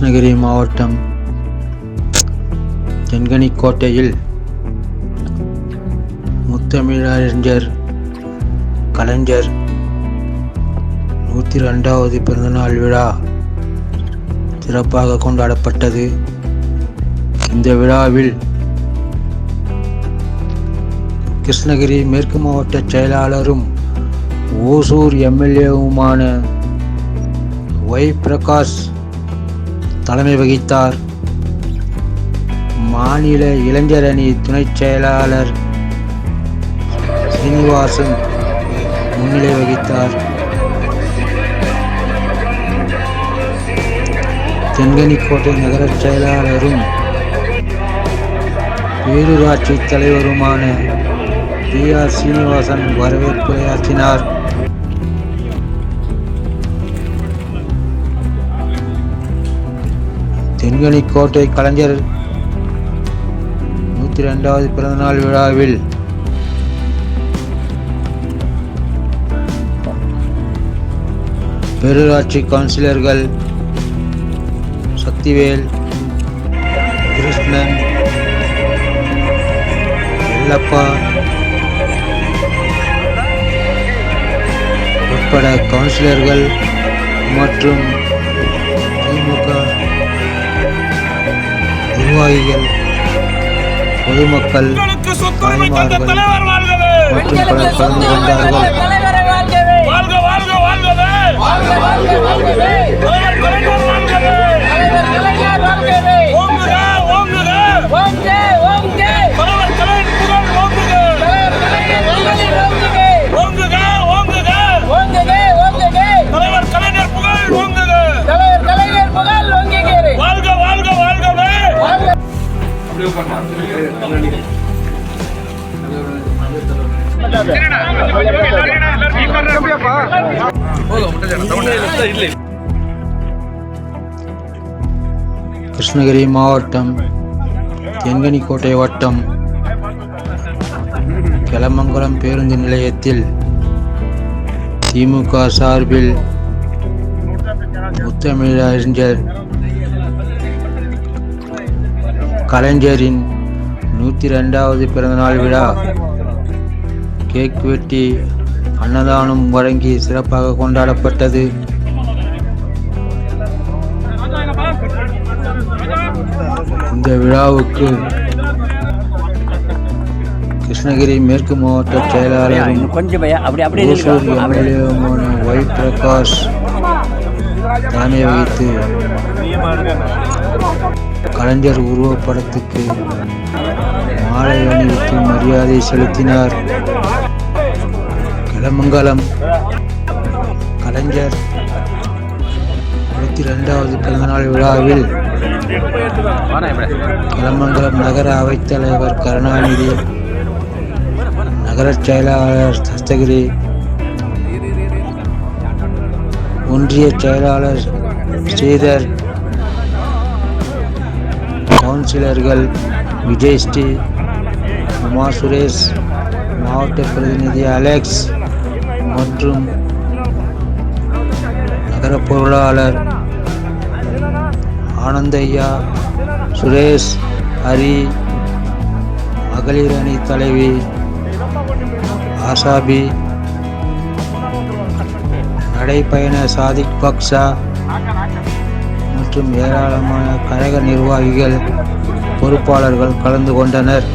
கிருஷ்ணகிரி மாவட்டம் தென்கனிக்கோட்டையில் முத்தமிழறிஞர் கலைஞர் நூற்றி ரெண்டாவது பிறந்தநாள் விழா சிறப்பாக கொண்டாடப்பட்டது. இந்த விழாவில் கிருஷ்ணகிரி மேற்கு மாவட்ட செயலாளரும் ஓசூர் எம்எல்ஏவுமான ஒய் பிரகாஷ் தலைமை வகித்தார். மாநில இளைஞர் அணி துணைச் செயலாளர் சீனிவாசன் முன்னிலை வகித்தார். தென்கனிக்கோட்டை நகரச் செயலாளரும் பேரூராட்சி தலைவருமான பி ஆர். சீனிவாசன் வரவேற்புரையாற்றினார். தென்கனிக்கோட்டை கலைஞர் நூற்றி ரெண்டாவது பிறந்தநாள் விழாவில் பேரூராட்சி கவுன்சிலர்கள் சக்திவேல் கிருஷ்ணன் எல்லப்பா உட்பட கவுன்சிலர்கள் மற்றும் நிர்வாகிகள் பொதுமக்கள் தாய்மார்கள் தலைவர் வாழ்கவே மற்றும் பலர் கலந்து கொண்டார்கள் கிருஷ்ணகிரி மாவட்டம் தென்கனிக்கோட்டை வட்டம் கெலமங்கலம் பேருந்து நிலையத்தில் திமுக சார்பில் முத்தமிழறிஞர் கலைஞரின் நூற்றி ரெண்டாவது பிறந்தநாள் விழா. கேக் வெட்டி அன்னதானம் வழங்கி சிறப்பாக கொண்டாடப்பட்டது இந்த விழாவுக்கு கிருஷ்ணகிரி மேற்கு மாவட்ட செயலாளரும் நில்லுங்க. அப்படியே எம்எல்ஏவுமான ஒய் பிரகாஷ் தலைமை வைத்து கலைஞர் உருவப்படத்துக்கு மாலை அணிவித்து மரியாதை செலுத்தினார். கிளமங்கலம் கலைஞர் இருபத்தி ரெண்டாவது பிறந்தநாள் விழாவில் கிளமங்கலம் நகர அவைத்தலைவர் கருணாநிதி நகரச் செயலாளர் சஸ்தகிரி ஒன்றிய செயலாளர் ஸ்ரீதர் கவுன்சிலர்கள் விஜய் ஸ்ரீ உமா சுரேஷ் மாவட்ட பிரதிநிதி அலெக்ஸ் மற்றும் நகர பொருளாளர் ஆனந்தையா சுரேஷ் ஹரி மகளிர் அணி தலைவி ஆசாபி நடைப்பயண சாதிக் பக்ஷா மற்றும் ஏராளமான கழக நிர்வாகிகள் பொறுப்பாளர்கள் கலந்து கொண்டனர்.